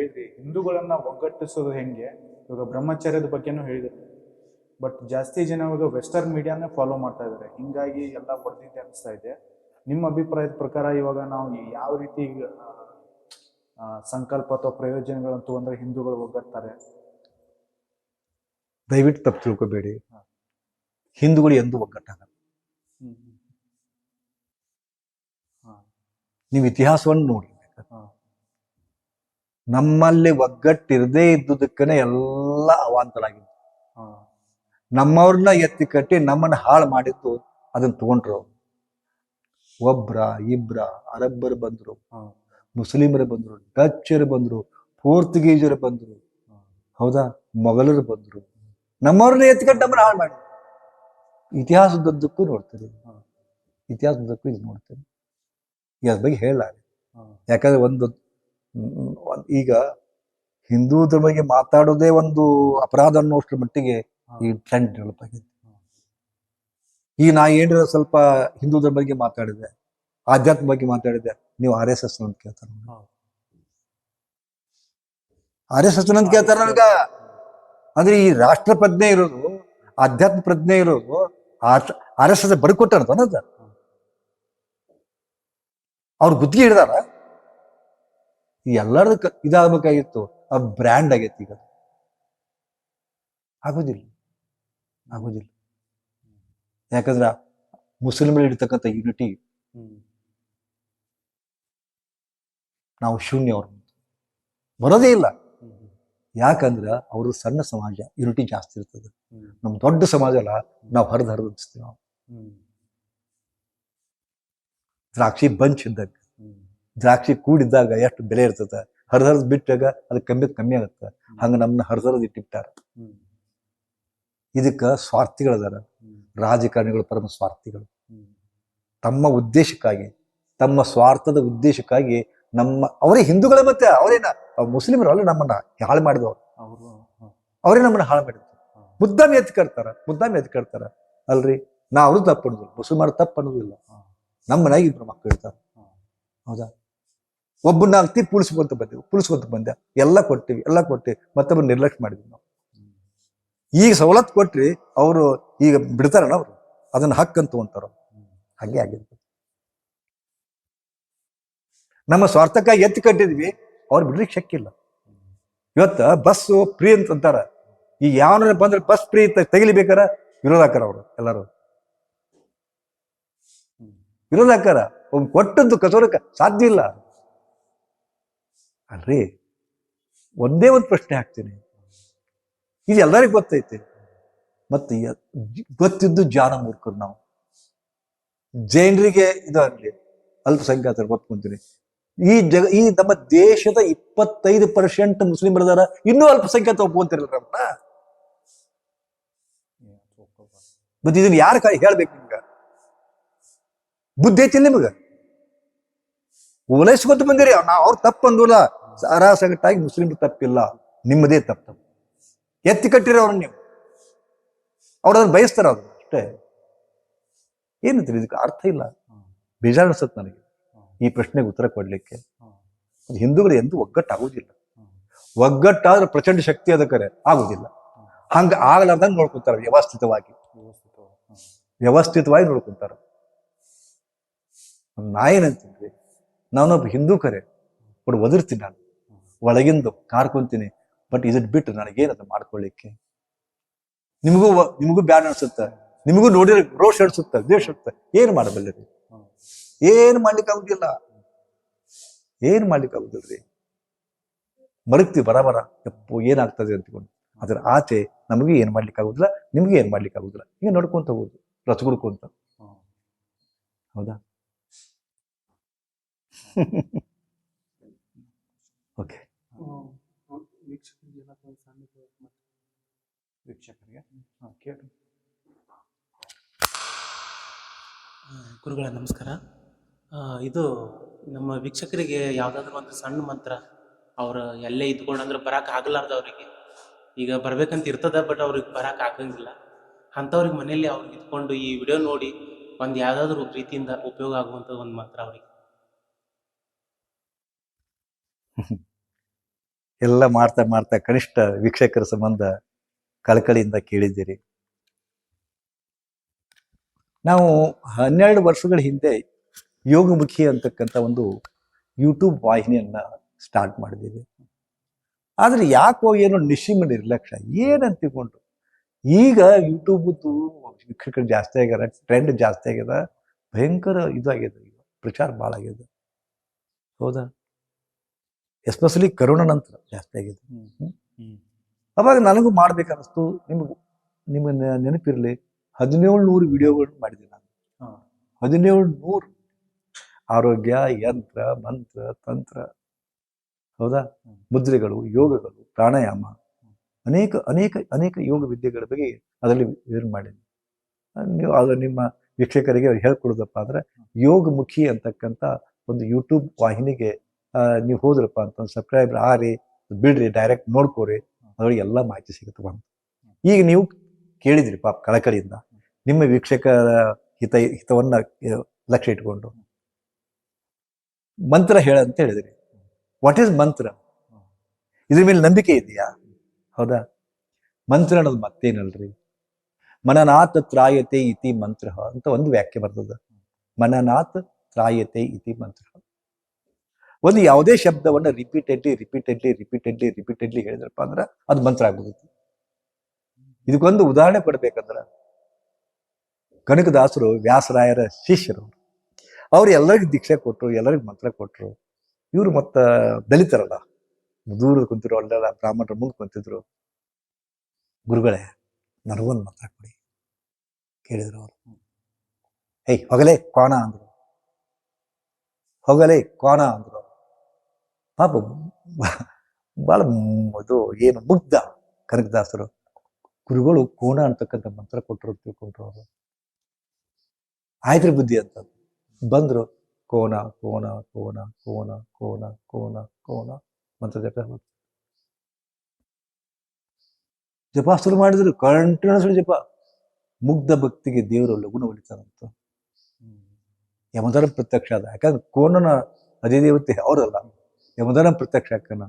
ಹೇಳಿದ್ರಿ ಹಿಂದೂಗಳನ್ನ ಒಗ್ಗಟ್ಟಿಸೋದು ಹೆಂಗೆ? ಇವಾಗ ಬ್ರಹ್ಮಚರ್ಯದ ಬಗ್ಗೆನೂ ಹೇಳಿದ್ರು. ಬಟ್ ಜಾಸ್ತಿ ಜನ ಇವಾಗ ವೆಸ್ಟರ್ನ್ ಮೀಡಿಯಾನೇ ಫಾಲೋ ಮಾಡ್ತಾ ಇದ್ದಾರೆ. ಹಿಂಗಾಗಿ ಎಲ್ಲ ಹೊಡೆದಿದ್ದೆ ಅನಿಸ್ತಾ ಇದೆ. ನಿಮ್ಮ ಅಭಿಪ್ರಾಯದ ಪ್ರಕಾರ ಇವಾಗ ನಾವು ಯಾವ ರೀತಿ ಸಂಕಲ್ಪ ಅಥವಾ ಪ್ರಯೋಜನಗಳನ್ನು ತಗೊಂಡ್ರೆ ಹಿಂದೂಗಳು ಒಗ್ಗಟ್ತಾರೆ? ದಯವಿಟ್ಟು ತಪ್ಪು ತಿಳ್ಕೊಬೇಡಿ. ಹಿಂದೂಗಳು ಎಂದೂ ಒಗ್ಗಟ್ಟಾಗಲ್ಲ ಹಾ. ನೀವು ಇತಿಹಾಸವನ್ನು ನೋಡಿ. ನಮ್ಮಲ್ಲಿ ಒಗ್ಗಟ್ಟಿರದೇ ಇದ್ದುದಕ್ಕನೆ ಎಲ್ಲ ಅವಾಂತರ ಆಗಿದೆ ಹಾ. ನಮ್ಮವ್ರನ್ನ ಎತ್ತಿ ಕಟ್ಟಿ ನಮ್ಮನ್ನ ಹಾಳು ಮಾಡಿತ್ತು ಅದನ್ನ ತಗೊಂಡ್ರು. ಒಬ್ರ ಇಬ್ರ ಅರಬ್ಬರು ಬಂದ್ರು. ಮುಸ್ಲಿಮರು ಬಂದ್ರು ಡಚ್ಚರು ಬಂದ್ರು ಪೋರ್ಚುಗೀಸರು ಬಂದ್ರು. ಹೌದಾ? ಮೊಘಲರು ಬಂದ್ರು. ನಮ್ಮವ್ರನ್ನ ಎತ್ಕೊಂಡು ನಮ್ಮನ್ನ ಹಾಳು ಮಾಡಿ ಇತಿಹಾಸದದ್ದಕ್ಕೂ ನೋಡ್ತೀರಿ. ಇತಿಹಾಸದ್ದಕ್ಕೂ ಇದು ನೋಡ್ತೀರಿ. ಇದ್ರ ಬಗ್ಗೆ ಹೇಳಲಾರೆ ಯಾಕಂದ್ರೆ ಒಂದ್- ಈಗ ಹಿಂದೂ ಧರ್ಮ ಬಗ್ಗೆ ಮಾತಾಡೋದೇ ಒಂದು ಅಪರಾಧ ಅನ್ನೋಷ್ಟ್ರ ಮಟ್ಟಿಗೆ. ಈ ಟ್ರೆಂಡ್ ಡೆವಲಪ್ ಆಗಿದೆ ಈ ನಾ ಏನಿರೋ ಸ್ವಲ್ಪ ಹಿಂದೂ ಧರ್ಮ ಬಗ್ಗೆ ಮಾತಾಡಿದೆ ಆಧ್ಯಾತ್ಮ ಬಗ್ಗೆ ಮಾತಾಡಿದೆ ನೀವು ಆರ್ ಎಸ್ ಎಸ್ ಅಂತ ಕೇಳ್ತಾರೆ. ಆರ್ ಎಸ್ ಎಸ್ ಅಂತ ಕೇಳ್ತಾರ ನನಗ. ಅಂದ್ರೆ ಈ ರಾಷ್ಟ್ರ ಪ್ರಜ್ಞೆ ಇರೋದು ಆಧ್ಯಾತ್ಮ ಪ್ರಜ್ಞೆ ಇರೋದು ಆರ್ ಎಸ್ ಎಸ್ ಬರ್ಕೊಟ್ಟಾರ ಅವ್ರು ಅವ್ರ ಗುತ್ತಿಗೆ ಹಿಡ್ದಾರ. ಎಲ್ಲರದು ಇದಾಗಬೇಕಾಗಿತ್ತು. ಆ ಬ್ರ್ಯಾಂಡ್ ಆಗೈತಿ ಈಗ. ಆಗೋದಿಲ್ಲ. ಆಗೋದಿಲ್ಲ. ಯಾಕಂದ್ರ ಮುಸ್ಲಿಮ್ ಇರ್ತಕ್ಕಂಥ ಯುನಿಟಿ. ನಾವು ಶೂನ್ಯ ಅವ್ರ. ಬರೋದೇ ಇಲ್ಲ. ಯಾಕಂದ್ರ ಅವರು ಸಣ್ಣ ಸಮಾಜ ಯೂನಿಟಿ ಜಾಸ್ತಿ ಇರ್ತದೆ. ನಮ್ಮ ನಮ್ ದೊಡ್ಡ ಸಮಾಜ ಅಲ್ಲ ನಾವು ಹರಿದು ಹರಿದು ಅನಿಸ್ತೀವಿ ನಾವು. ದ್ರಾಕ್ಷಿ ಬಂಚ್ ಇದ್ದಾಗ. ದ್ರಾಕ್ಷಿ ಕೂಡಿದ್ದಾಗ ಎಷ್ಟು ಬೆಲೆ ಇರ್ತದೆ? ಹರಿದು ಹರಿದು ಬಿಟ್ಟಾಗ ಅದು ಕಮ್ಮಿ ಕಮ್ಮಿ ಆಗುತ್ತೆ. ಹಂಗೆ ನಮ್ಮನ್ನ ಹರಿದು ಇಟ್ಟಿರ್ತಾರ ಇದಕ್ಕೆ ಸ್ವಾರ್ಥಿಗಳದಾರ ರಾಜಕಾರಣಿಗಳು ಪರಮ ಸ್ವಾರ್ಥಿಗಳು. ತಮ್ಮ ಉದ್ದೇಶಕ್ಕಾಗಿ ತಮ್ಮ ಸ್ವಾರ್ಥದ ಉದ್ದೇಶಕ್ಕಾಗಿ ನಮ್ಮ ಅವರೇ ಹಿಂದೂಗಳೇ ಮತ್ತೆ ಅವರೇನ? ಮುಸ್ಲಿಮರು ಅಲ್ಲ ನಮ್ಮನ್ನ ಹಾಳು ಮಾಡಿದವರು. ಅವರು ಅವರೇ ನಮ್ಮನ್ನ ಹಾಳು ಮಾಡಿದ್ರು. ಮುದ್ದಾಮಿ ಎತ್ಕರ್ತಾರ ಮುದ್ದಾಮಿ ಎತ್ಕರ್ತಾರ ಅಲ್ರಿ? ನಾವು ತಪ್ಪು ಅನ್ನೋದಿಲ್ಲ ಮುಸಲ್ಮಾನ ತಪ್ಪು ಅನ್ನೋದಿಲ್ಲ. ನಮ್ಮನಾಗಿ ನಮ್ಮ ಮನೆಯಾಗ ಇಬ್ರು ಮಕ್ಕಳು ಇರ್ತಾರ. ಹೌದಾ? ಒಬ್ಬನ್ನ ಆಗ್ತಿ ಪುಳಿಸ್ಕೊಂತ ಬಂದೆವು ಪುಳಿಸ್ಕೊಂತ ಬಂದೆ. ಎಲ್ಲ ಕೊಟ್ಟಿವಿ ಎಲ್ಲ ಕೊಟ್ಟಿವಿ ಮತ್ತೊಬ್ಬರು ನಿರ್ಲಕ್ಷ್ಯ ಮಾಡಿದ್ವಿ ನಾವು. ಈಗ ಸವಲತ್ತು ಕೊಟ್ರಿ, ಅವರು ಈಗ ಬಿಡ್ತಾರಲ್ಲ ಅವರು. ಅದನ್ನ ಹಕ್ಕಂತ ತಗೊಂತಾರ ಹಾಗೆ ಆಗಿರ್ತದೆ ನಮ್ಮ ಸ್ವಾರ್ಥಕ್ಕಾಗಿ ಎತ್ತಿ ಕಟ್ಟಿದ್ವಿ, ಅವ್ರು ಬಿಡ್ಲಿಕ್ಕೆ ಶಕ್ಕಿಲ್ಲ ಇವತ್ತು ಬಸ್ ಫ್ರೀ ಅಂತ ಅಂತಾರ. ಈಗ ಯಾವನ ಬಂದ್ರೆ ಬಸ್ ಫ್ರೀ ತೆಗಿಲಿಬೇಕಾರ ವಿರೋಧ ಹಾಕಾರ ಅವರು, ಎಲ್ಲರೂ. ವಿರೋಧ ಹಾಕಾರ ಒಬ್ಬ ಕೊಟ್ಟದ್ದು ಕಸೋರಕ್ಕೆ ಸಾಧ್ಯ ಇಲ್ಲ. ಅಲ್ರಿ? ಒಂದೇ ಒಂದು ಪ್ರಶ್ನೆ ಹಾಕ್ತೀನಿ. ಇದು ಎಲ್ಲರಿಗೂ ಗೊತ್ತೈತಿ. ಮತ್ತೆ ಗೊತ್ತಿದ್ದು ಜಾನ ಮೂರ್ಖರು ನಾವು. ಜೈನರಿಗೆ ಇದು ಆಗ್ಲಿ, ಅಲ್ಪಸಂಖ್ಯಾತರು ಒಪ್ಕೊಂತೀನಿ ಈ ಜಗ ಈ ನಮ್ಮ ದೇಶದ ಇಪ್ಪತ್ತೈದು ಪರ್ಸೆಂಟ್ ಮುಸ್ಲಿಮರದಾರ ಇನ್ನೂ ಅಲ್ಪಸಂಖ್ಯಾತ ಒಪ್ಕೊಂತಿರಲ್ಲ ನಮ್ಮನ್ನ ಮತ್ತೆ ಇದನ್ನ ಯಾರ ಹೇಳ್ಬೇಕು ನಿಮ್ಗ? ಬುದ್ಧಿ ಐತಿ ನಿಮ್ಗ? ಓಲೈಸ್ಕೊತ ಬಂದಿರಿ ನಾವು ಅವ್ರು ತಪ್ಪು ಅಂದೂಲ ಸಾರಾಸಗಟ್ಟಾಗಿ ಮುಸ್ಲಿಂ ತಪ್ಪಿಲ್ಲ. ನಿಮ್ಮದೇ ತಪ್ಪು. ಎತ್ತಿ ಕಟ್ಟಿರೋ ಅವ್ರನ್ನ ನೀವು. ಅವ್ರು ಅದನ್ನ ಬಯಸ್ತಾರ ಅದು ಅಷ್ಟೇ. ಏನಂತೀರಿ ಇದಕ್ಕೆ ಅರ್ಥ ಇಲ್ಲ. ಬೇಜಾರ್ ಬೇಜಾರು ನನಗೆ. ಈ ಪ್ರಶ್ನೆಗೆ ಉತ್ತರ ಕೊಡ್ಲಿಕ್ಕೆ. ಅದು ಹಿಂದೂಗಳು ಎಂದೂ ಒಗ್ಗಟ್ಟಾಗುವುದಿಲ್ಲ. ಹ್ಮ್. ಒಗ್ಗಟ್ಟಾದ್ರೆ ಪ್ರಚಂಡ ಶಕ್ತಿ ಅದಕ್ಕರೆ ಆಗುದಿಲ್ಲ ಹಂಗೆ ಹಂಗ ನೋಡ್ಕೊತಾರೆ ವ್ಯವಸ್ಥಿತವಾಗಿ. ವ್ಯವಸ್ಥಿತವಾಗಿ. ನೋಡ್ಕೊತಾರೆ. ನಾ ಏನಂತೀನಿ ನಾನೊಬ್ಬ ಹಿಂದೂ ಕರೆ. ಬಟ್ ಒದರ್ತೀನಿ ನಾನು. ಒಳಗಿಂದು ಕಾರ್ಕೊಂತೀನಿ. ಬಟ್ ಇದನ್ನ ಬಿಟ್ಟು ನನಗೇನದು ಮಾಡ್ಕೊಳ್ಳಿಕ್ಕೆ? ನಿಮಗೂ ನಿಮಗೂ ಬ್ಯಾಡ್ ಅನ್ಸುತ್ತೆ. ನಿಮಗೂ ನೋಡಿದ್ರೆ ರೋಷ ಅನ್ಸುತ್ತೆ, ದ್ವೇಷ ಅನ್ಸುತ್ತೆ. ಏನ್ ಮಾಡಬಲ್ಲರಿ. ಏನ್ ಮಾಡ್ಲಿಕ್ಕೆ ಆಗುದಿಲ್ಲ. ಏನ್ ಮಾಡ್ಲಿಕ್ಕೆ ಆಗುದಿಲ್ರಿ? ಮರಗ್ತೀವಿ ಬರಬರ ಎಪ್ಪು ಏನಾಗ್ತದೆ ಅಂತಕೊಂಡು ಅದ್ರ ಆಚೆ ನಮಗೆ ಏನ್ ಮಾಡ್ಲಿಕ್ಕೆ ಆಗುದಿಲ್ಲ, ನಿಮ್ಗೆ ಏನ್ ಮಾಡ್ಲಿಕ್ಕೆ ಆಗುದಿಲ್ಲ. ಈಗ ನೋಡ್ಕೊಂತ ಹೋಗುದು, ರಸಗುಡ್ಕೊಂತ. ಹೌದಾ ಓಕೆ ವೀಕ್ಷಕರಿಗೆ? ಹಾಂ ಕೇಳಿ ಆ, ಗುರುಗಳ ನಮಸ್ಕಾರ. ಇದು ನಮ್ಮ ವೀಕ್ಷಕರಿಗೆ ಯಾವುದಾದ್ರೂ ಒಂದು ಸಣ್ಣ ಮಂತ್ರ ಅವ್ರು ಎಲ್ಲೇ ಇದ್ಕೊಂಡು ಅಂದ್ರೆ ಬರಕ್ಕೆ ಆಗಲಾರ್ದ ಅವರಿಗೆ. ಈಗ ಬರ್ಬೇಕಂತ ಇರ್ತದ ಬಟ್ ಅವ್ರಿಗೆ ಬರಕ್ಕೆ ಆಗಂಗಿಲ್ಲ. ಅಂಥವ್ರಿಗೆ ಮನೇಲಿ ಅವ್ರಿಗೆ ಇದ್ಕೊಂಡು ಈ ವಿಡಿಯೋ ನೋಡಿ ಒಂದು ಯಾವುದಾದ್ರೂ ರೀತಿಯಿಂದ ಉಪಯೋಗ ಆಗುವಂತ ಒಂದು ಮಂತ್ರ ಅವ್ರಿಗೆ. ಎಲ್ಲ ಮಾಡ್ತಾ ಮಾಡ್ತಾ ಕನಿಷ್ಠ ವೀಕ್ಷಕರ ಸಂಬಂಧ ಕಳಕಳಿಯಿಂದ ಕೇಳಿದ್ದೀರಿ. ನಾವು ಹನ್ನೆರಡು ವರ್ಷಗಳ ಹಿಂದೆ ಯೋಗಮುಖಿ ಅಂತಕ್ಕಂಥ ಒಂದು ಯೂಟ್ಯೂಬ್ ವಾಹಿನಿಯನ್ನು ಸ್ಟಾರ್ಟ್ ಮಾಡಿದ್ದೀವಿ. ಆದರೆ ಯಾಕೋ ಏನೋ ನಿಶಿಮ ನಿರ್ಲಕ್ಷ್ಯ, ಏನಂತ ತಿಳ್ಕೊಂಡು. ಈಗ ಯೂಟ್ಯೂಬದ್ದು ವೀಕ್ಷಕರು ಜಾಸ್ತಿ ಆಗ್ಯಾರ ಟ್ರೆಂಡ್ ಜಾಸ್ತಿ ಆಗ್ಯದ, ಭಯಂಕರ ಇದಾಗಿದೆ ಈಗ, ಪ್ರಚಾರ ಭಾಳ ಆಗ್ಯದ. ಹೌದಾ? ಎಸ್ಪೆಷಲಿ ಕರುಣ ನಂತರ ಜಾಸ್ತಿ ಆಗಿದೆ ಅವಾಗ ನನಗೂ ಮಾಡ್ಬೇಕನ್ನಿಸ್ತು ನಿಮಗೆ ನಿಮ್ಮ ನೆನಪಿರಲಿ ಹದಿನೇಳು ನೂರು ವಿಡಿಯೋಗಳನ್ನ ಮಾಡಿದೆ ನಾನು. ಹದಿನೇಳು ನೂರು ಆರೋಗ್ಯ ಯಂತ್ರ ಮಂತ್ರ ತಂತ್ರ ಹೌದಾ? ಮುದ್ರೆಗಳು ಯೋಗಗಳು ಪ್ರಾಣಾಯಾಮ ಅನೇಕ ಅನೇಕ ಅನೇಕ ಯೋಗ ವಿದ್ಯೆಗಳ ಬಗ್ಗೆ ಅದರಲ್ಲಿ ಇದನ್ನು ಮಾಡಿದ್ವಿ ನೀವು ಅದು ನಿಮ್ಮ ವೀಕ್ಷಕರಿಗೆ ಹೇಳ್ಕೊಡೋದಪ್ಪ ಅಂದ್ರೆ ಯೋಗಮುಖಿ ಅಂತಕ್ಕಂಥ ಒಂದು ಯೂಟ್ಯೂಬ್ ವಾಹಿನಿಗೆ ನೀವು ಹೋದ್ರಪ್ಪ ಅಂತ ಸಬ್ಸ್ಕ್ರೈಬರ್ ಆರಿ ಬಿಡ್ರಿ ಡೈರೆಕ್ಟ್ ನೋಡ್ಕೋರಿ, ಅದ್ರೊಳಗೆ ಎಲ್ಲ ಮಾಹಿತಿ ಸಿಗುತ್ತೆ ಒಂದು ಈಗ ನೀವು ಕೇಳಿದ್ರಿ ಪಾಪ ಕಳಕಳಿಯಿಂದ, ನಿಮ್ಮ ವೀಕ್ಷಕರ ಹಿತ, ಹಿತವನ್ನ ಲಕ್ಷ್ಯ ಇಟ್ಕೊಂಡು. ಮಂತ್ರ ಹೇಳ ಅಂತ ಹೇಳಿದ್ರಿ. ವಾಟ್ ಈಸ್ ಮಂತ್ರ ಇದ್ರ ಮೇಲೆ ನಂಬಿಕೆ ಇದೆಯಾ? ಹೌದಾ? ಮಂತ್ರ ಅನ್ನೋದು ಮತ್ತೇನಲ್ರಿ? ಮನನಾಥ್ ತ್ರಾಯತೆ ಇತಿ ಮಂತ್ರ ಅಂತ ಒಂದು ವ್ಯಾಖ್ಯೆ ಬರ್ತದ. ಮನನಾಥ್ ತ್ರಾಯತೆ ಇತಿ ಮಂತ್ರ. ಒಂದು ಯಾವುದೇ ಶಬ್ದವನ್ನ ರಿಪೀಟೆಡ್ಲಿ ರಿಪೀಟೆಡ್ಲಿ ರಿಪೀಟೆಡ್ಲಿ ರಿಪೀಟೆಡ್ಲಿ ಹೇಳಿದ್ರಪ್ಪ ಅಂದ್ರೆ ಅದು ಮಂತ್ರ ಆಗ್ಬಿಡುತ್ತೆ ಇದಕ್ಕೊಂದು ಉದಾಹರಣೆ ಕೊಡ್ಬೇಕಂದ್ರ ಕನಕದಾಸರು, ವ್ಯಾಸರಾಯರ ಶಿಷ್ಯರು, ಅವ್ರು ಎಲ್ಲರಿಗೂ ದೀಕ್ಷೆ ಕೊಟ್ಟರು ಎಲ್ಲರಿಗೂ ಮಂತ್ರ ಕೊಟ್ಟರು ಇವರು ಮತ್ತ ದಲಿತರಲ್ಲ ದೂರ ಕುಂತಿರೋ ಅಲ್ಲೆಲ್ಲ ಬ್ರಾಹ್ಮಣರ ಮುಂದೆ ಕುಂತಿದ್ರು. ಗುರುಗಳೇ, ನನಗೊಂದು ಮಂತ್ರ ಕೊಡಿ, ಕೇಳಿದ್ರು ಅವರು. ಏಯ್, ಹೊಗಲೇ ಕೋಣ ಅಂದರು. ಹೊಗಲೇ ಕೋಣ ಅಂದ್ರು. ಪಾಪ ಭಾಳ ಇದು ಏನು ಮುಗ್ಧ ಕನಕದಾಸರು. ಗುರುಗಳು ಕೋಣ ಅಂತಕ್ಕಂಥ ಮಂತ್ರ ಕೊಟ್ಟರು ತಿಳ್ಕೊಂಡ್ರು ಅವರು. ಆಯ್ತ್ರ ಬುದ್ಧಿ ಅಂತ ಬಂದ್ರು. ಕೋನ ಕೋನ ಕೋನ ಕೋನ ಕೋನ ಕೋನ ಕೋನ ಮಂತ್ರ ಜಪ. ಜಪ ಮಾಡಿದ್ರು. ಕಂಟಿನ್ಯೂಸ್ ಜಪ. ಮುಗ್ಧ ಭಕ್ತಿಗೆ ದೇವರು ಲಘುನ ಉಳಿತಾರಂತ ಯಮಧರ ಪ್ರತ್ಯಕ್ಷ ಆದ ಯಾಕಂದ್ರೆ ಅದೇ ದೇವತೆ ಅವರಲ್ಲ. ಯಮಧರ ಪ್ರತ್ಯಕ್ಷ ಆಕನ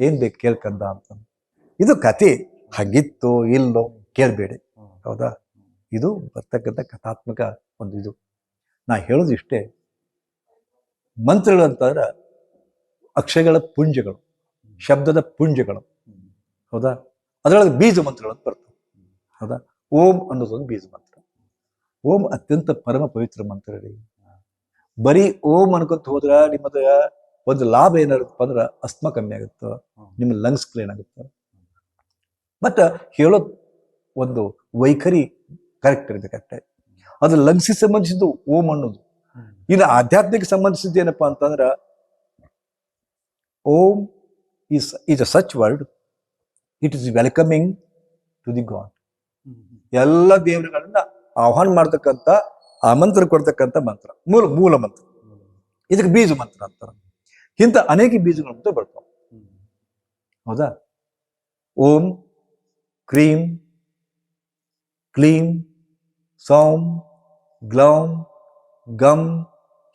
ಏನು ಬೇಕು ಕೇಳ್ಕಂದ ಅಂತ. ಇದು ಕತೆ ಹಂಗಿತ್ತೋ ಇಲ್ಲೋ ಕೇಳಬೇಡಿ. ಹೌದಾ? ಇದು ಬರ್ತಕ್ಕಂಥ ಕಥಾತ್ಮಕ ಒಂದು ಇದು. ನಾ ಹೇಳೋದು ಇಷ್ಟೇ. ಮಂತ್ರಗಳು ಅಂತಂದ್ರೆ ಅಕ್ಷಗಳ ಪುಂಜಗಳು, ಶಬ್ದದ ಪುಂಜಗಳು. ಹೌದಾ? ಅದರೊಳಗೆ ಬೀಜ ಮಂತ್ರಗಳು ಅಂತ ಬರ್ತವೆ. ಹೌದಾ? ಓಂ ಅನ್ನೋದು ಒಂದು ಬೀಜ ಮಂತ್ರ. ಓಂ ಅತ್ಯಂತ ಪರಮ ಪವಿತ್ರ ಮಂತ್ರ ರೀ. ಬರೀ ಓಂ ಅನ್ಕೊಂತ ಹೋದ್ರ ನಿಮ್ಮದ ಒಂದು ಲಾಭ ಏನಾಗುತ್ತಪ್ಪ ಅಂದ್ರೆ ಅಸ್ಮ ಕಮ್ಮಿ ಆಗುತ್ತೆ ನಿಮ್ಮ ಲಂಗ್ಸ್ ಕ್ಲೀನ್ ಆಗುತ್ತೆ. ಬಟ್ ಹೇಳೋ ಒಂದು ವೈಖರಿ ಕರೆಕ್ಟ್ ಇರ್ಬೇಕಷ್ಟೇ ಅದು ಲಂಗ್ಸಿಗೆ ಸಂಬಂಧಿಸಿದ್ದು ಓಂ ಅನ್ನೋದು. ಇನ್ನು ಆಧ್ಯಾತ್ಮಿಕ ಸಂಬಂಧಿಸಿದ್ದು ಏನಪ್ಪಾ ಅಂತಂದ್ರ Om is is a such word it is welcoming to the god ಎಲ್ಲ ದೇವರುಗಳನ್ನ ಆಹ್ವಾನ ಮಾಡ್ತಕ್ಕಂಥ ಆಮಂತ್ರ ಕೊಡ್ತಕ್ಕಂಥ ಮಂತ್ರ ಮೂಲ ಮೂಲ ಮಂತ್ರ. ಇದಕ್ಕೆ ಬೀಜ ಮಂತ್ರ ಅಂತಾರೆ. ಇಂಥ ಅನೇಕ ಬೀಜಗಳು ಅಂತ ಬರ್ತಾವೆ. ಹೌದಾ? ಓಂ, ಕ್ರೀಂ, ಕ್ಲೀಂ ಸೌಂ ಗ್ಲೌಂ ಗಮ್,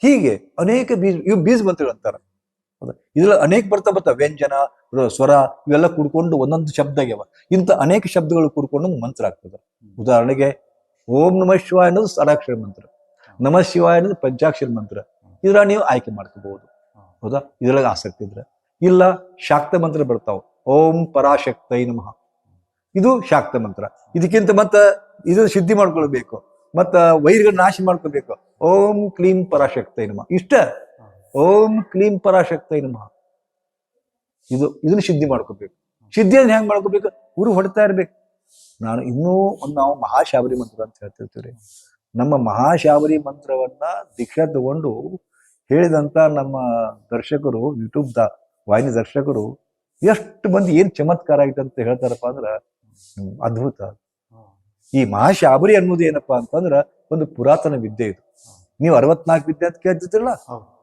ಹೀಗೆ ಅನೇಕ ಬೀಜ, ಇವು ಬೀಜ ಮಂತ್ರಗಳು ಅಂತಾರೆ. ಹೌದಾ? ಇದ್ರಲ್ಲಿ ಅನೇಕ ಬರ್ತಾ ಬರ್ತಾ ವ್ಯಂಜನ ಸ್ವರ ಇವೆಲ್ಲ ಕೂಡ್ಕೊಂಡು ಒಂದೊಂದು ಶಬ್ದ ಆಗ್ಯಾವ. ಇಂಥ ಅನೇಕ ಶಬ್ದಗಳು ಕೂಡ್ಕೊಂಡು ಒಂದು ಮಂತ್ರ ಆಗ್ತದೆ. ಉದಾಹರಣೆಗೆ, ಓಂ ನಮಃ ಶಿವಾಯ ಅನ್ನೋದು ಷಡಾಕ್ಷರ ಮಂತ್ರ. ನಮಃ ಶಿವಾಯ ಅನ್ನೋದು ಪಂಚಾಕ್ಷರ ಮಂತ್ರ. ಇದರ ನೀವು ಆಯ್ಕೆ ಮಾಡ್ಕೋಬಹುದು. ಹೌದಾ? ಇದ್ರೊಳಗೆ ಆಸಕ್ತಿ ಇದ್ರೆ. ಇಲ್ಲ, ಶಾಕ್ತ ಮಂತ್ರ ಬರ್ತಾವ. ಓಂ ಪರಾಶಕ್ತೈ ನಮಃ. ಇದು ಶಾಕ್ತ ಮಂತ್ರ. ಇದಕ್ಕಿಂತ ಮತ್ತ ಇದು ಸಿದ್ಧಿ ಮಾಡ್ಕೊಳ್ಬೇಕು. ಮತ್ತ ವೈರ್ಗಳ ನಾಶ ಮಾಡ್ಕೋಬೇಕು ಓಂ ಕ್ಲೀಂ ಪರಾಶಕ್ತೈ ನಮಃ. ಇಷ್ಟ? ಓಂ ಕ್ಲೀಂ ಪರಾಶಕ್ತೈ ನಮಃ. ಇದು, ಇದನ್ನ ಸಿದ್ಧಿ ಮಾಡ್ಕೋಬೇಕು ಸಿದ್ಧಿಯನ್ನು ಹೆಂಗ್ ಮಾಡ್ಕೋಬೇಕು ಗುರು ಹೊಡ್ತಾ ಇರ್ಬೇಕು. ನಾನು ಇನ್ನೂ ಒಂದು ನಾವು ಮಹಾಶಾಬರಿ ಮಂತ್ರ ಅಂತ ಹೇಳ್ತಿರ್ತೀವಿ ನಮ್ಮ ಮಹಾಶಾಬರಿ ಮಂತ್ರವನ್ನ ದೀಕ್ಷಾ ತಗೊಂಡು ಹೇಳಿದಂತ ನಮ್ಮ ದರ್ಶಕರು ಯೂಟ್ಯೂಬ್ ದ ವಾಹಿನಿ ದರ್ಶಕರು ಎಷ್ಟು ಮಂದಿ ಏನು ಚಮತ್ಕಾರ ಆಯ್ತು ಅಂತ ಹೇಳ್ತಾರಪ್ಪ ಅಂದ್ರೆ ಅದ್ಭುತ. ಈ ಮಹಾಶಾಬರಿ ಅನ್ನೋದು ಏನಪ್ಪಾ ಅಂತಂದ್ರೆ ಒಂದು ಪುರಾತನ ವಿದ್ಯೆ ಇದು. ನೀವು ಅರವತ್ನಾಲ್ಕು ವಿದ್ಯೆ ಅಂತ ಕೇಳ್ತಿದ್ರಲ್ಲ,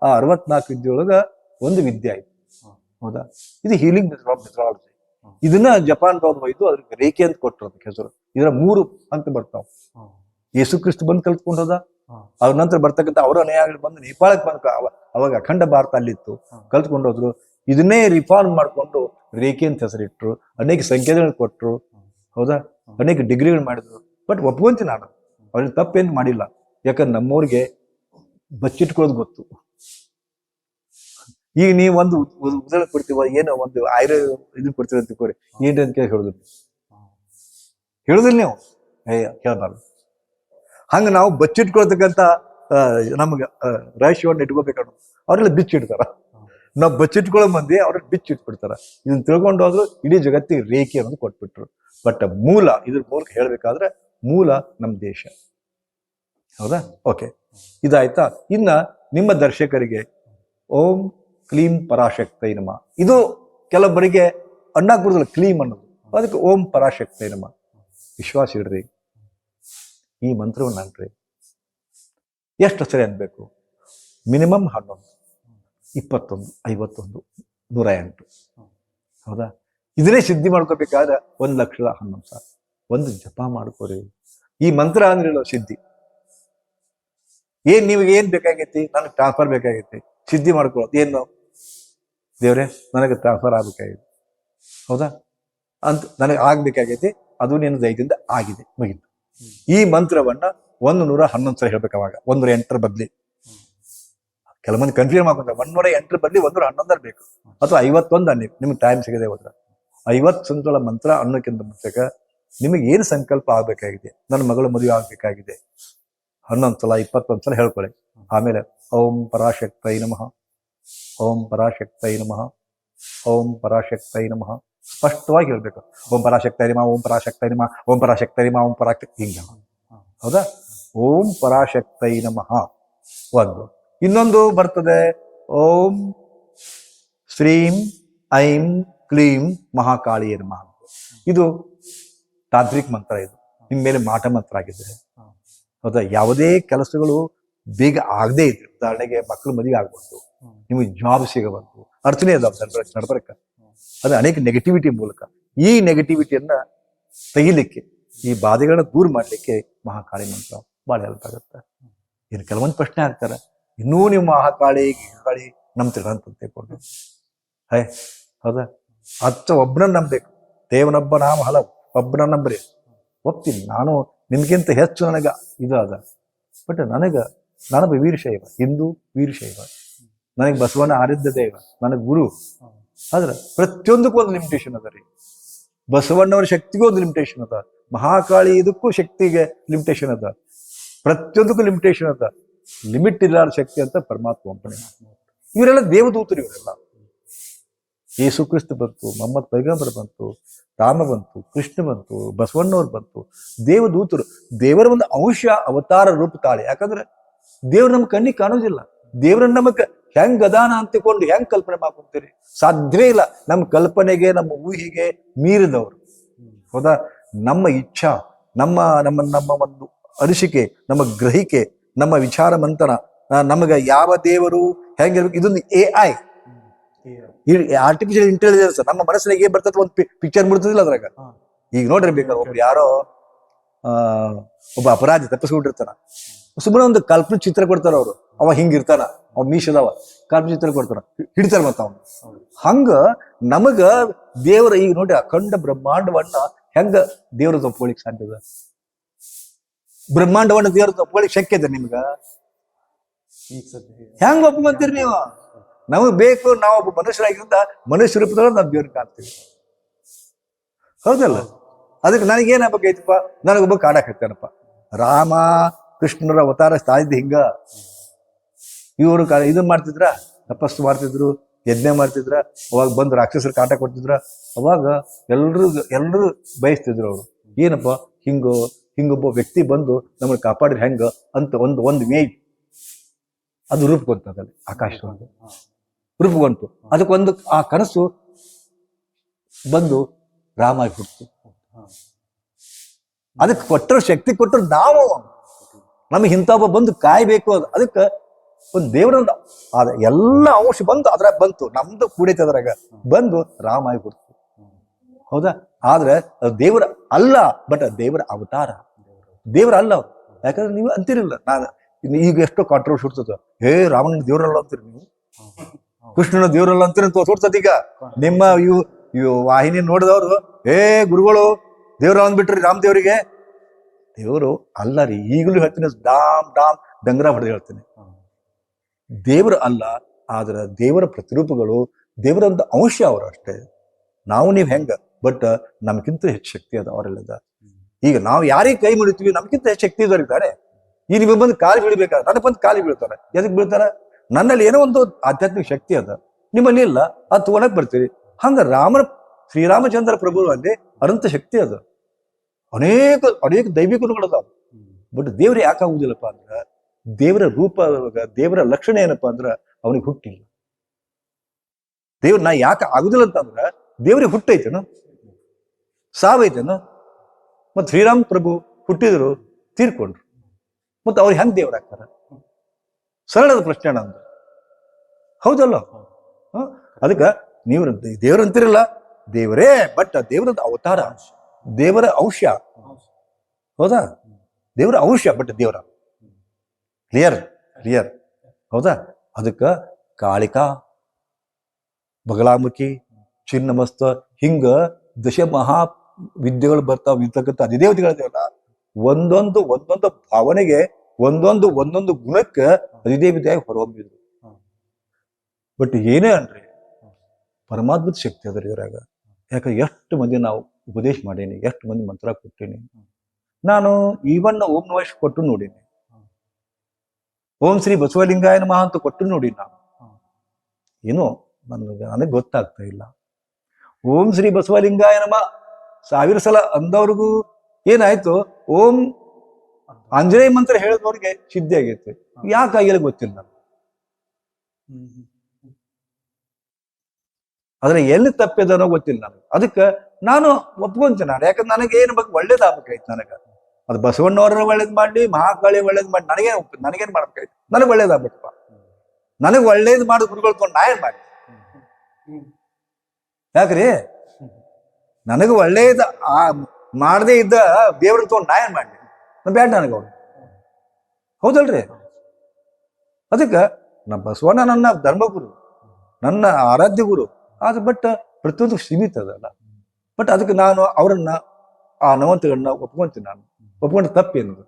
ಆ ಅರವತ್ನಾಲ್ಕು ವಿದ್ಯೆ ಒಳಗ ಒಂದು ವಿದ್ಯೆ ಆಯ್ತು. ಹೌದಾ? ಇದು ಹೀಲಿಂಗ್ ಮೆಥಡಾಲಜಿ. ಇದನ್ನ ಜಪಾನ್ ದವ್ರು ಒಯ್ದು ಅದಕ್ಕೆ ರೇಖೆ ಅಂತ ಕೊಟ್ಟರು ಅದಕ್ಕೆ ಹೆಸರು. ಇದರ ಮೂರು ಅಂತ ಬರ್ತಾವ. ಯೇಸು ಕ್ರಿಸ್ತ ಬಂದು ಕಲ್ತ್ಕೊಂಡು ಹೋದ ಹ್ಮ್. ಅವ್ರ ನಂತರ ಬರ್ತಕ್ಕಂಥ ಅವರ ಅನುಯಾಯಿಗಳು ಬಂದು ನೇಪಾಳಕ್ಕೆ ಬಂದು ಅವ- ಅವಾಗ ಅಖಂಡ ಭಾರತ ಅಲ್ಲಿತ್ತು. ಕಲ್ತ್ಕೊಂಡು ಹೋದ್ರು. ಇದನ್ನೇ ರಿಫಾರ್ಮ್ ಮಾಡಿಕೊಂಡು ರೇಖೆ ಅಂತ ಹೆಸರಿಟ್ರು. ಅನೇಕ ಸಂಖ್ಯೆಗಳು ಕೊಟ್ರು. ಹೌದಾ? ಅನೇಕ ಡಿಗ್ರಿಗಳು ಮಾಡಿದ್ರು. ಬಟ್ ಒಪ್ಕೊಂತೀನಿ ನಾನು. ಅವ್ರಿಗೆ ತಪ್ಪೇನು ಮಾಡಿಲ್ಲ. ಯಾಕಂದ್ರೆ ನಮ್ಮವ್ರಿಗೆ ಬಚ್ಚಿಟ್ಕೊಳ್ಳೋದು ಗೊತ್ತು. ಈಗ ನೀವು ಒಂದು ಉದಾಹರಣೆ ಕೊಡ್ತೀವ? ಏನೋ ಒಂದು ಆಯುರ್ವೇದ ಇದನ್ನ ಕೊಡ್ತೀರ ಅಂತ ಕೋರಿ ಅಂತ ಕೇಳಿ ಹೇಳುದಿಲ್ಲ ಹೇಳುದಿಲ್ಲ ನೀವು. ಏ ಹೇಳ್ಬಾರ್ದು. ಹಂಗ ನಾವು ಬಚ್ಚಿಟ್ಕೊಳ್ತಕ್ಕಂಥ ನಮಗೆ ರಹಸ್ಯವನ್ನು ಇಟ್ಕೋಬೇಕಾದ್ರು ಅವರೆಲ್ಲ ಬಿಚ್ಚಿಡ್ತಾರ. ನಾವು ಬಚ್ಚಿಟ್ಕೊಳ್ಳೋ ಮಂದಿ ಅವ್ರಿಗೆ ಬಿಚ್ಚಿಟ್ಬಿಡ್ತಾರ. ಇದನ್ನ ತಿಳ್ಕೊಂಡು ಹೋದ್ರು ಇಡೀ ಜಗತ್ತಿಗೆ ರೇಖೆ ಅನ್ನೋದು ಕೊಟ್ಬಿಟ್ರು. ಬಟ್ ಮೂಲ, ಇದ್ರ ಮೂಲಕ ಹೇಳ್ಬೇಕಾದ್ರೆ ಮೂಲ ನಮ್ಮ ದೇಶ. ಹೌದಾ? ಓಕೆ. ಇದಾಯ್ತಾ? ಇನ್ನ ನಿಮ್ಮ ದರ್ಶಕರಿಗೆ ಓಂ ಕ್ಲೀಂ ಪರಾಶಕ್ತೈ ನಮ. ಇದು ಕೆಲವೊಬ್ಬರಿಗೆ ಅಣ್ಣ ಕೊಡುದಿಲ್ಲ ಕ್ಲೀಮ್ ಅನ್ನೋದು. ಅದಕ್ಕೆ ಓಂ ಪರಾಶಕ್ತೈ ನಮ. ವಿಶ್ವಾಸ ಇಡ್ರಿ. ಈ ಮಂತ್ರವನ್ನು ಅನ್ರಿ ಎಷ್ಟು ಸರಿ ಅನ್ಬೇಕು? ಮಿನಿಮಮ್ ಹನ್ನೊಂದು, ಇಪ್ಪತ್ತೊಂದು, ಐವತ್ತೊಂದು ನೂರ ಎಂಟು ಹೌದಾ? ಇದನ್ನೇ ಸಿದ್ಧಿ ಮಾಡ್ಕೋಬೇಕಾದ್ರೆ ಒಂದು ಲಕ್ಷದ ಹನ್ನೊಂದು ಸಾವಿರ. ಒಂದು ಜಪ ಮಾಡ್ಕೋರಿ. ಈ ಮಂತ್ರ ಅಂದ್ರೆ ಸಿದ್ಧಿ. ಏನ್ ನಿಮಗೆ ಏನ್ ಬೇಕಾಗೈತಿ? ನನಗೆ ಟ್ರಾನ್ಸ್ಫರ್ ಬೇಕಾಗೈತಿ. ಸಿದ್ಧಿ ಮಾಡ್ಕೊಳ್ಳೋದು ಏನು? ದೇವ್ರೆ, ನನಗೆ ಟ್ರಾನ್ಸ್ಫರ್ ಆಗ್ಬೇಕಾಗಿತ್ತು ಹೌದಾ? ಅಂತ ನನಗೆ ಆಗ್ಬೇಕಾಗೈತಿ. ಅದು ನಿನ್ನ ದಯದಿಂದ ಆಗಿದೆ. ಮುಗಿತು. ಈ ಮಂತ್ರವನ್ನ ಒಂದು ನೂರ ಹನ್ನೊಂದು ಸಲ ಹೇಳ್ಬೇಕು ಅವಾಗ ಒಂದೂರ ಎಂಟರ ಬದ್ಲಿ. ಕೆಲವೊಂದು ಕನ್ಫ್ಯೂಸ್ ಮಾಡ್ಕೊಂತಾರೆ ಒಂದೂರ ಎಂಟರ ಬದ್ಲಿ ಒಂದೂರ ಹನ್ನೊಂದರ ಬೇಕು. ಅಥವಾ ಐವತ್ತೊಂದು ಅನ್ನಿ, ನಿಮ್ಗೆ ಟೈಮ್ ಸಿಗದೆ ಹೋದ್ರ. ಐವತ್ತು ಸಂತೋಳ ಮಂತ್ರ ಅನ್ನೋಕ್ಕಿಂತ ಮುಂಚೆಗ ನಿಮಗೆ ಏನು ಸಂಕಲ್ಪ ಆಗ್ಬೇಕಾಗಿದೆ, ನನ್ನ ಮಗಳು ಮದುವೆ ಆಗ್ಬೇಕಾಗಿದೆ, ಹನ್ನೊಂದು ಸಲ, ಇಪ್ಪತ್ತೊಂದು ಸಲ ಹೇಳ್ಕೊಳ್ಳಿ. ಆಮೇಲೆ, ಓಂ ಪರಾಶಕ್ತೈ ನಮಃ, ಓಂ ಪರಾಶಕ್ತೈ ನಮಃ, ಓಂ ಪರಾಶಕ್ತೈ ನಮಃ. ಸ್ಪಷ್ಟವಾಗಿ ಹೇಳ್ಬೇಕು. ಓಂ ಪರಾಶಕ್ತರಿಮ ಓಂ ಪರಾಶಕ್ತರಿಮ ಓಂ ಪರಾಶಕ್ತರಿಮ ಓಂ ಪರಾಕ್ತ, ಹಿಂಗೆ ಹೌದಾ? ಓಂ ಪರಾಶಕ್ತೈ ನಮಃ. ಒಂದು. ಇನ್ನೊಂದು ಬರ್ತದೆ. ಓಂ ಶ್ರೀಂ ಐಂ ಕ್ಲೀಂ ಮಹಾಕಾಳಿಯ ನಮಃ ಇದು ತಾಂತ್ರಿಕ ಮಂತ್ರ ಇದು. ನಿಮ್ಮ ಮೇಲೆ ಮಾಟ ಮಂತ್ರ ಆಗಿದೆ. ಹೌದಾ? ಯಾವುದೇ ಕೆಲಸಗಳು ಬೇಗ ಆಗದೇ ಇದ್ರೆ, ಉದಾಹರಣೆಗೆ ಮಕ್ಕಳು ಮದುವೆ ಆಗ್ಬಾರ್ದು. ನಿಮಗೆ ಜಾಬ್ ಸಿಗಬಾರ್ದು. ಅರ್ಥನೇ ಅದಾವ ನಡ್ಬರಕ. ಅದು ಅನೇಕ ನೆಗೆಟಿವಿಟಿ ಮೂಲಕ. ಈ ನೆಗೆಟಿವಿಟಿಯನ್ನ ತೆಗಿಲಿಕ್ಕೆ, ಈ ಬಾಧೆಗಳನ್ನ ದೂರ ಮಾಡಲಿಕ್ಕೆ ಮಹಾಕಾಳಿ ಮಂತ್ರ ಬಹಳ ಹೆಲ್ಪ್ ಆಗುತ್ತೆ. ಇನ್ನು ಕೆಲವೊಂದು ಪ್ರಶ್ನೆ ಆಗ್ತಾರೆ ಇನ್ನೂ ನೀವು ಮಹಾಕಾಳಿ ಗಿಗಾಳಿ ನಂಬ್ತೀರ? ಅಂತ ತಿಳ್ಕೊಂಡು ಹೇ, ಹೌದಾ? ಅಚ್ಚ ಒಬ್ಬನ ನಂಬಬೇಕು. ದೇವನೊಬ್ಬ ನಾಮ ಹಲವು ಒಬ್ಬನ ನಂಬ್ರಿ. ಒಪ್ತೀನಿ, ನಾನು ನಿಮ್ಗಿಂತ ಹೆಚ್ಚು ನನಗೆ ಇದು ಅದ ಬಟ್ ನನಗೆ ನನಗೆ ವೀರಶೈವ, ಹಿಂದೂ ವೀರಶೈವ. ನನಗೆ ಬಸವನ ಆರಾಧ್ಯ ದೇವ, ನನಗೆ ಗುರು. ಆದ್ರೆ ಪ್ರತಿಯೊಂದಕ್ಕೂ ಒಂದು ಲಿಮಿಟೇಷನ್ ಅದ ರೀ. ಬಸವಣ್ಣವರ ಶಕ್ತಿಗೂ ಒಂದು ಲಿಮಿಟೇಷನ್ ಅದ. ಮಹಾಕಾಳಿ ಇದಕ್ಕೂ ಶಕ್ತಿಗೆ ಲಿಮಿಟೇಷನ್ ಅದ. ಪ್ರತಿಯೊಂದಕ್ಕೂ ಲಿಮಿಟೇಷನ್ ಅದ. ಲಿಮಿಟ್ ಇಲ್ಲಾರ ಶಕ್ತಿ ಅಂತ ಪರಮಾತ್ಮ ಒಬ್ಬನೇ. ಇವರೆಲ್ಲ ದೇವದೂತರು ಇವರೆಲ್ಲ. ಯೇಸು ಕ್ರಿಸ್ತ ಬಂತು, ಮೊಹಮ್ಮದ್ ಪೈಗಂಬರ್ ಬಂತು, ರಾಮ ಬಂತು, ಕೃಷ್ಣ ಬಂತು, ಬಸವಣ್ಣವ್ರು ಬಂತು. ದೇವದೂತರು, ದೇವರ ಒಂದು ಅಂಶ, ಅವತಾರ ರೂಪ ತಾಳೆ. ಯಾಕಂದ್ರೆ ದೇವ್ರು ನಮ್ಮ ಕಣ್ಣಿಗೆ ಕಾಣೋದಿಲ್ಲ. ದೇವ್ರನ್ನ ನಮಗ್ ಹೆಂಗ್ ಅದಾನ ಅಂತಿಕೊಂಡು ಹೆಂಗ್ ಕಲ್ಪನೆ ಮಾಡ್ಕೊಂತೀರಿ? ಸಾಧ್ಯವೇ ಇಲ್ಲ. ನಮ್ಮ ಕಲ್ಪನೆಗೆ ನಮ್ಮ ಊಹಿಗೆ ಮೀರಿದವರು. ಹೌದಾ? ನಮ್ಮ ಇಚ್ಛಾ ನಮ್ಮ ನಮ್ಮ ನಮ್ಮ ಒಂದು ಅನಿಸಿಕೆ ನಮ್ಮ ಗ್ರಹಿಕೆ ನಮ್ಮ ವಿಚಾರ ಮಂಥನ ನಮಗೆ ಯಾವ ದೇವರು ಹೆಂಗಿರ್ಬೇಕು ಇದೊಂದು ಎ ಐ ಆರ್ಟಿಫಿಷಿಯಲ್ ಇಂಟೆಲಿಜೆನ್ಸ್ ನಮ್ಮ ಮನಸ್ಸಿನಾಗ ಏನ್ ಬರ್ತದೆ ಒಂದು ಪಿಕ್ಚರ್ ಮುಡ್ತದಿಲ್ಲ ಅದ್ರಾಗ. ಈಗ ನೋಡ್ರಿ ಬೇಕಾದ್ರೆ ಒಬ್ರು ಯಾರೋ ಒಬ್ಬ ಅಪರಾಧಿ ತಪ್ಪಿಸ್ಬಿಟ್ಟಿರ್ತಾನ ಸುಮ್ಮನೆ ಒಂದು ಕಲ್ಪನೆ ಚಿತ್ರ ಕೊಡ್ತಾರ ಅವ್ರು. ಅವ ಹಿಂಗಿರ್ತಾನ ಅವ ಮೀಶದವ. ಕಲ್ಪನೆ ಚಿತ್ರ ಕೊಡ್ತಾರ. ಹಿಡಿತಾರ ಮತ್ತ ಅವನು. ಹಂಗ ನಮಗ ದೇವರ ಈಗ ನೋಡಿ ಅಖಂಡ ಬ್ರಹ್ಮಾಂಡವನ್ನ ಹೆಂಗ ದೇವ್ರ ತಪ್ಕೊಳ್ಳಿಕ್ ಸಾಧ್ಯದ ಬ್ರಹ್ಮಾಂಡವನ್ನ ದೇವ್ರ ತಪ್ಕೊಳ್ಳಿಕ್ ಶಕ್ಯ ಇದೆ ನಿಮ್ಗ? ಹೆಂಗ್ ಒಪ್ಕೊಂತೀರಿ ನೀವು? ನಮಗ್ ಬೇಕು ನಾವು ಒಬ್ಬ ಮನುಷ್ಯರಾಗಿದ್ದ ಮನುಷ್ಯ ರೂಪದೊಳಗೆ ನಾವು ದೇವ್ರಿಗೆ ಕಾಣ್ತೀವಿ. ಹೌದಲ್ಲ? ಅದಕ್ಕೆ ನನಗೇನ್ ಆಗ್ಬೇಕೈತಪ್ಪ ನನಗೊಬ್ಬ ಕಾಡಕ್ ಹಾಕ್ತಾನಪ್ಪ ರಾಮ ಕೃಷ್ಣರ ಅವತಾರ ತಾಳಿದ್ದು ಹಿಂಗ ಇವರು ಕಾ ಇದನ್ನ ಮಾಡ್ತಿದ್ರ, ತಪಸ್ಸು ಮಾಡ್ತಿದ್ರು, ಯಜ್ಞ ಮಾಡ್ತಿದ್ರ, ಅವಾಗ ಬಂದು ರಾಕ್ಷಸರು ಕಾಟ ಕೊಡ್ತಿದ್ರ, ಅವಾಗ ಎಲ್ರು ಎಲ್ಲರೂ ಬಯಸ್ತಿದ್ರು ಅವರು. ಏನಪ್ಪ? ಹಿಂಗ, ಹಿಂಗೊಬ್ಬ ವ್ಯಕ್ತಿ ಬಂದು ನಮ್ಮನ್ನು ಕಾಪಾಡಿದ್ರೆ ಹೆಂಗ ಅಂತ ಒಂದು ಒಂದು ವೇ ಅದು ರೂಪುಗೊಂತದಲ್ಲಿ ಆಕಾಶವಾಗಿ ರೂಪುಗೊಂತು. ಅದಕ್ಕೊಂದು ಆ ಕನಸು ಬಂದು ರಾಮ ಹುಟ್ಟಿತು ಅದಕ್ಕೆ ಕೊಟ್ಟರು ಶಕ್ತಿ ಕೊಟ್ಟರು ನಾವು ನಮಗೆ ಇಂಥವ ಬಂದು ಕಾಯ್ಬೇಕು ಅದು, ಅದಕ್ಕೆ ಒಂದು ದೇವರೊಂದು ಅದ ಎಲ್ಲ ಅಂಶ ಬಂದು ಅದ್ರಾಗ ಬಂತು. ನಮ್ದು ಕೂಡೈತೆ ಅದ್ರಾಗ. ಬಂದು ರಾಮ ಆಗಿ ಹುಟ್ಟಿತು ಹೌದಾ? ಆದ್ರೆ ದೇವರ ಅಲ್ಲ, ಬಟ್ ದೇವರ ಅವತಾರ. ದೇವರ ಅಲ್ಲ ಯಾಕಂದ್ರೆ ನೀವು ಅಂತಿರಲಿಲ್ಲ ನಾನು ಈಗ ಎಷ್ಟೋ ಕಾಂಟ್ರವರ್ಸಿ ಹುಡ್ತದ ಹೇ ರಾಮನ ದೇವರಲ್ಲ ಅಂತೀರಿ ನೀವು? ಕೃಷ್ಣನ ದೇವರಲ್ಲ ಅಂತ ತೋರ್ಸತ್ ಈಗ. ನಿಮ್ಮ ಇವು ಇವು ವಾಹಿನಿ ನೋಡಿದವರು, ಹೇ, ಗುರುಗಳು ದೇವ್ರ ಅಂದ್ಬಿಟ್ರಿ ರಾಮ್ ದೇವರಿಗೆ ದೇವರು ಅಲ್ಲ ರೀ. ಈಗಲೂ ಹೇಳ್ತೀನಿ ಡಾಮ್ ಡಾಮ್ ಡಂಗರ ಹೊಡೆದು ಹೇಳ್ತೀನಿ. ದೇವರು ಅಲ್ಲ ಆದ್ರೆ ದೇವರ ಪ್ರತಿರೂಪಗಳು ದೇವರ ಒಂದು ಅಂಶ ಅವರು ಅಷ್ಟೇ. ನಾವು ನೀವು ಹೆಂಗ? ಬಟ್ ನಮ್ಗಿಂತ ಹೆಚ್ಚು ಶಕ್ತಿ ಅದ ಅವರೆಲ್ಲದ. ಈಗ ನಾವು ಯಾರಿಗೆ ಕೈ ಮುಡಿತೀವಿ ನಮ್ಗಿಂತ ಹೆಚ್ಚು ಶಕ್ತಿ ಇದ್ದಾರೆ ಈ ನಿಮಗೆ ಬಂದು ಕಾಲು ಬೀಳ್ಬೇಕಾದ್ರೆ ನನಗೆ ಬಂದು ಕಾಲಿ ಬೀಳ್ತಾರೆ. ಎದಕ್ ಬೀಳ್ತಾರೆ? ನನ್ನಲ್ಲಿ ಏನೋ ಒಂದು ಆಧ್ಯಾತ್ಮಿಕ ಶಕ್ತಿ ಅದ. ನಿಮ್ಮಲ್ಲಿ ಇಲ್ಲ ಅದು ತಗೊಳಕ್ ಬರ್ತೀರಿ. ಹಂಗ ರಾಮನ ಶ್ರೀರಾಮಚಂದ್ರ ಪ್ರಭು ಅಲ್ಲಿ ಅನಂತ ಶಕ್ತಿ ಅದ. ಅನೇಕ ಅನೇಕ ದೈವಿಕ ಗುಣಗಳದಾವ ಬಟ್ ದೇವ್ರು ಯಾಕೆ ಆಗುದಿಲ್ಲಪ್ಪ ಅಂದ್ರ, ದೇವರ ರೂಪ, ದೇವರ ಲಕ್ಷಣ ಏನಪ್ಪಾ ಅಂದ್ರೆ ಅವನಿಗೆ ಹುಟ್ಟಿಲ್ಲ. ದೇವ್ರ ನಾ ಯಾಕೆ ಆಗುದಿಲ್ಲ ಅಂತಂದ್ರೆ, ದೇವ್ರಿಗೆ ಹುಟ್ಟೈತೇನು? ಸಾವೈತೇನು? ಮತ್ತು ಶ್ರೀರಾಮ್ ಪ್ರಭು ಹುಟ್ಟಿದ್ರು, ತೀರ್ಕೊಂಡ್ರು. ಮತ್ತು ಅವ್ರು ಹೆಂಗೆ ದೇವ್ರ ಆಗ್ತಾರ? ಸರಳದ ಪ್ರಶ್ನೆ ನಂದು ಹೌದಲ್ಲ? ಅದಕ್ಕೆ ನೀವು ದೇವ್ರ ಅಂತಿರಲ್ಲ ದೇವರೇ, ಬಟ್ ದೇವರದ ಅವತಾರ ದೇವರ ಅಂಶ ಹೌದಾ? ದೇವರ ಅಂಶ ಬಟ್ ದೇವರ. ಕ್ಲಿಯರ್ ಕ್ಲಿಯರ್ ಹೌದಾ? ಅದಕ್ಕ ಕಾಳಿಕಾ, ಬಗಲಾಮುಖಿ, ಚಿನ್ನಮಸ್ತ, ಹಿಂಗ ದಶ ಮಹಾ ವಿದ್ಯೆಗಳು ಬರ್ತಾವ ಇರ್ತಕ್ಕಂಥ ಅಧಿದೇವತೆಗಳಿದೇವಲ್ಲ, ಒಂದೊಂದು ಒಂದೊಂದು ಭಾವನೆಗೆ, ಒಂದೊಂದು ಒಂದೊಂದು ಗುಣಕ್ಕೆ ಅಧಿದೇವತೆಯಾಗಿ ಹೊರಹೊಮ್ಮಿದ್ರು. ಬಟ್ ಏನೇ ಅನ್ರಿ ಪರಮಾತ್ಮದ ಶಕ್ತಿ ಅದ್ರಿ ಇದ್ರಾಗ. ಯಾಕೆ, ಎಷ್ಟು ಮಂದಿ ನಾವು ಉಪದೇಶ ಮಾಡೀನಿ, ಎಷ್ಟು ಮಂದಿ ಮಂತ್ರ ಕೊಟ್ಟೀನಿ. ನಾನು ಈವನ್ ಓಂ ನಮಃ ಕೊಟ್ಟು ನೋಡೀನಿ. ಓಂ ಶ್ರೀ ಬಸವಲಿಂಗಾಯ ನಮಃ ಅಂತ ಕೊಟ್ಟು ನೋಡಿ ನಾನು. ಏನೋ ನನಗೆ ನನಗೆ ಗೊತ್ತಾಗ್ತಾ ಇಲ್ಲ. ಓಂ ಶ್ರೀ ಬಸವಲಿಂಗಾಯ ನಮಃ, ಸಾವಿರ ಸಲ ಅಂದವ್ರಿಗೂ ಏನಾಯ್ತು? ಓಂ ಆಂಜನೇಯ ಮಂತ್ರ ಹೇಳಿದವ್ರಿಗೆ ಸಿದ್ಧಿ ಆಗೈತೆ. ಯಾಕಾಗಿಲ್ಲ ಗೊತ್ತಿಲ್ಲ. ನನಗೆ ಆದ್ರೆ ಎಲ್ಲಿ ತಪ್ಪಿದನೋ ಗೊತ್ತಿಲ್ಲ ನನಗೆ ಅದಕ್ಕೆ ನಾನು ಒಪ್ಕೊಂತೀನಿ ನಾನು. ಯಾಕಂದ್ರೆ ನನಗೆ ಏನು ಬಗ್ಗೆ ಒಳ್ಳೇದಾಗಬೇಕಾಯ್ತು ನನಗೆ. ಅದು ಬಸವಣ್ಣವ್ರ ಒಳ್ಳೇದು ಮಾಡಿ, ಮಹಾಕಾಳಿ ಒಳ್ಳೇದು ಮಾಡಿ ನನಗೇನು ನನಗೇನು ಮಾಡ್ಬೇಕಾಯ್ತು? ನನಗೆ ಒಳ್ಳೇದಾಗಬೇಕಪ್ಪ. ನನಗೆ ಒಳ್ಳೇದು ಮಾಡಿ ಗುರುಗಳು ತೊಗೊಂಡು ನಾ ಏನು ಮಾಡಿ ಯಾಕ್ರಿ? ನನಗೆ ಒಳ್ಳೇದು ಆ ಮಾಡದೇ ಇದ್ದ ದೇವ್ರಿಗೆ ತೊಗೊಂಡು ನಾ ಏನು ಮಾಡಿ ಬೇಡ ನನಗೆ ಅವ್ರು ಹೌದಲ್ರಿ? ಅದಕ್ಕೆ ನಮ್ಮ ಬಸವಣ್ಣ ನನ್ನ ಧರ್ಮಗುರು. ನನ್ನ ಆರಾಧ್ಯ ಗುರು. ಆದ್ರೆ ಬಟ್ ಪ್ರತಿಯೊಂದು ಸೀಮಿತ ಅದಲ್ಲ ಬಟ್ ಅದಕ್ಕೆ ನಾನು ಅವರನ್ನ, ಆ ನವಂತಗಳನ್ನ ಒಪ್ಕೊಂತೀನಿ ನಾನು. ಒಪ್ಕೊಂಡ್ರೆ ತಪ್ಪೇನದು?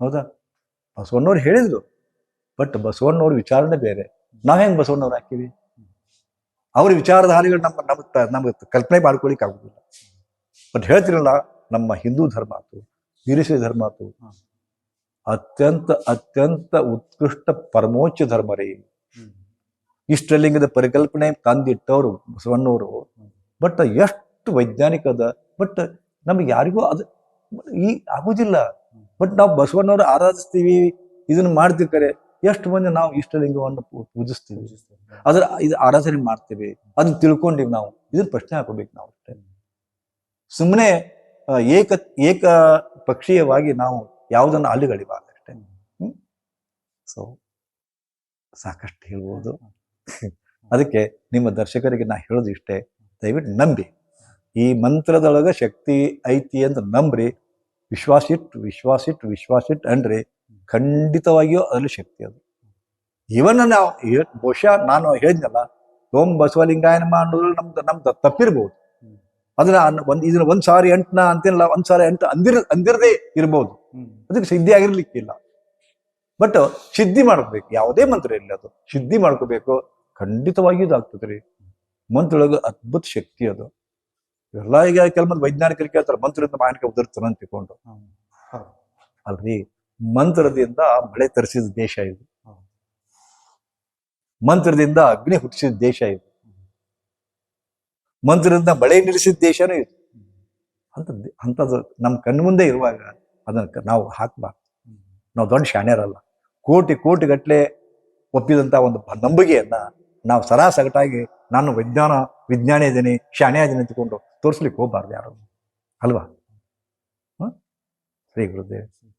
ಹೌದಾ? ಬಸವಣ್ಣವ್ರು ಹೇಳಿದ್ರು. ಬಟ್ ಬಸವಣ್ಣವ್ರ ವಿಚಾರನೆ ಬೇರೆ. ನಾವು ಹೆಂಗ್ ಬಸವಣ್ಣವ್ರು ಹಾಕಿವಿ? ಅವ್ರ ವಿಚಾರಧಾರೆಗಳು ನಮ್ಮ ನಮ್ಮ ನಮ್ಗೆ ಕಲ್ಪನೆ ಮಾಡ್ಕೊಳಿಕ್ ಆಗುದಿಲ್ಲ. ಬಟ್ ಹೇಳ್ತಿರಲ್ಲ, ನಮ್ಮ ಹಿಂದೂ ಧರ್ಮ ಆತು ವೀರಶೈವ ಧರ್ಮ ಆತು, ಅತ್ಯಂತ ಅತ್ಯಂತ ಉತ್ಕೃಷ್ಟ ಪರಮೋಚ್ಚ ಧರ್ಮ ರೀ. ಇಷ್ಟಲಿಂಗದ ಪರಿಕಲ್ಪನೆ ತಂದಿಟ್ಟವರು ಬಸವಣ್ಣವರು ಬಟ್ ಎಷ್ಟು ವೈಜ್ಞಾನಿಕ ಅದ. ಬಟ್ ನಮ್ಗೆ ಯಾರಿಗೂ ಅದು ಈ ಆಗೋದಿಲ್ಲ. ಬಟ್ ನಾವು ಬಸವಣ್ಣವ್ರು ಆರಾಧಿಸ್ತೀವಿ, ಇದನ್ನ ಮಾಡ್ತೀವಿ ಕರೆ ಎಷ್ಟು ಮಂದಿ ನಾವು ಇಷ್ಟಲಿಂಗವನ್ನು ಪೂಜಿಸ್ತೀವಿ. ಅದ್ರ ಇದು ಆರಾಧನೆ ಮಾಡ್ತೀವಿ. ಅದನ್ನ ತಿಳ್ಕೊಂಡಿವಿ ನಾವು. ಇದನ್ನ ಪ್ರಶ್ನೆ ಹಾಕೋಬೇಕು ನಾವು ಅಷ್ಟೇ. ಸುಮ್ಮನೆ ಏಕ ಏಕ ಪಕ್ಷೀಯವಾಗಿ ನಾವು ಯಾವುದನ್ನು ಅಲ್ಲಿಗಳಿವಾಗ ಅಷ್ಟೇ. ಸೊ ಸಾಕಷ್ಟು ಹೇಳ್ಬೋದು. ಅದಕ್ಕೆ ನಿಮ್ಮ ದರ್ಶಕರಿಗೆ ನಾ ಹೇಳೋದು ಇಷ್ಟೇ, ದಯವಿಟ್ಟು ನಂಬಿ. ಈ ಮಂತ್ರದೊಳಗೆ ಶಕ್ತಿ ಐತಿ ಅಂತ ನಂಬ್ರಿ, ವಿಶ್ವಾಸ ಇಟ್ಟು ವಿಶ್ವಾಸ ಇಟ್ಟು ವಿಶ್ವಾಸ ಇಟ್ಟು ಅನ್ರಿ ಖಂಡಿತವಾಗಿಯೂ ಅದರಲ್ಲಿ ಶಕ್ತಿ ಅದು. ಇವನ್ನ ನಾವು ಬಹುಶಃ ನಾನು ಹೇಳಿದ್ನಲ್ಲ, ಓಂ ಬಸವಲಿಂಗಾಯನ ನಮ ಅನ್ನೋದು ನಮ್ದು ನಮ್ದು ತಪ್ಪಿರ್ಬೋದು. ಅದನ್ನ ಒಂದ್ ಇದನ್ನ ಒಂದ್ ಸಾರಿ ಎಂಟ್ನ ಅಂತಿಲ್ಲ ಒಂದ್ ಸಾರಿ ಎಂಟು ಅಂದಿರ, ಅಂದಿರದೇ ಇರ್ಬೋದು. ಅದಕ್ಕೆ ಸಿದ್ಧಿ ಆಗಿರ್ಲಿಕ್ಕಿಲ್ಲ. ಬಟ್ ಸಿದ್ಧಿ ಮಾಡ್ಕೋಬೇಕು ಯಾವುದೇ ಮಂತ್ರ ಇಲ್ಲ ಅದು. ಸಿದ್ಧಿ ಮಾಡ್ಕೋಬೇಕು ಖಂಡಿತವಾಗಿಯೂ ಇದಾಗ್ತದೆ ರೀ. ಮಂತ್ರೊಳಗೆ ಅದ್ಭುತ ಶಕ್ತಿ ಅದು. ಎಲ್ಲ ಈಗ ಕೆಲವೊಂದು ವೈಜ್ಞಾನಿಕರಿಗೆ ವೈಜ್ಞಾನಿಕರು ಕೇಳ್ತಾರೆ ಮಂತ್ರದಿಂದ ಮಾಯನಿಕ ಉದುರ್ತಾನೆ ಅಂತ ತಿಳ್ಕೊಂಡು. ಅಲ್ರಿ ಮಂತ್ರದಿಂದ ಮಳೆ ತರಿಸಿದ ದೇಶ ಇದು. ಮಂತ್ರದಿಂದ ಅಗ್ನಿ ಹುಟ್ಟಿಸಿದ ದೇಶ ಇದು. ಮಂತ್ರದಿಂದ ಮಳೆ ನಿಲ್ಲಿಸಿದ ದೇಶನೂ ಇದು. ಅಂತದ್ದು ಅಂಥದ್ದು ನಮ್ಮ ಕಣ್ಣು ಮುಂದೆ ಇರುವಾಗ ಅದನ್ನ ನಾವು ಹಾಕ್ಬಾರ್ದು. ನಾವು ದೊಡ್ಡ ಶಾಣ್ಯರಲ್ಲ. ಕೋಟಿ ಕೋಟಿ ಗಟ್ಟಲೆ ಒಪ್ಪಿದಂತ ಒಂದು ನಂಬಿಕೆಯನ್ನ ನಾವು ಸರಾ ಸಗಟಾಗಿ ನಾನು ವಿಜ್ಞಾನ, ವಿಜ್ಞಾನಿ ಇದ್ದೀನಿ ಶಾಣೆ ಇದ್ದೀನಿ ಅಂತಕೊಂಡು ತೋರಿಸ್ಲಿಕ್ಕೆ ಹೋಗ್ಬಾರ್ದು ಯಾರು. ಅಲ್ವಾ? ಶ್ರೀ ಗುರುದೇವ್.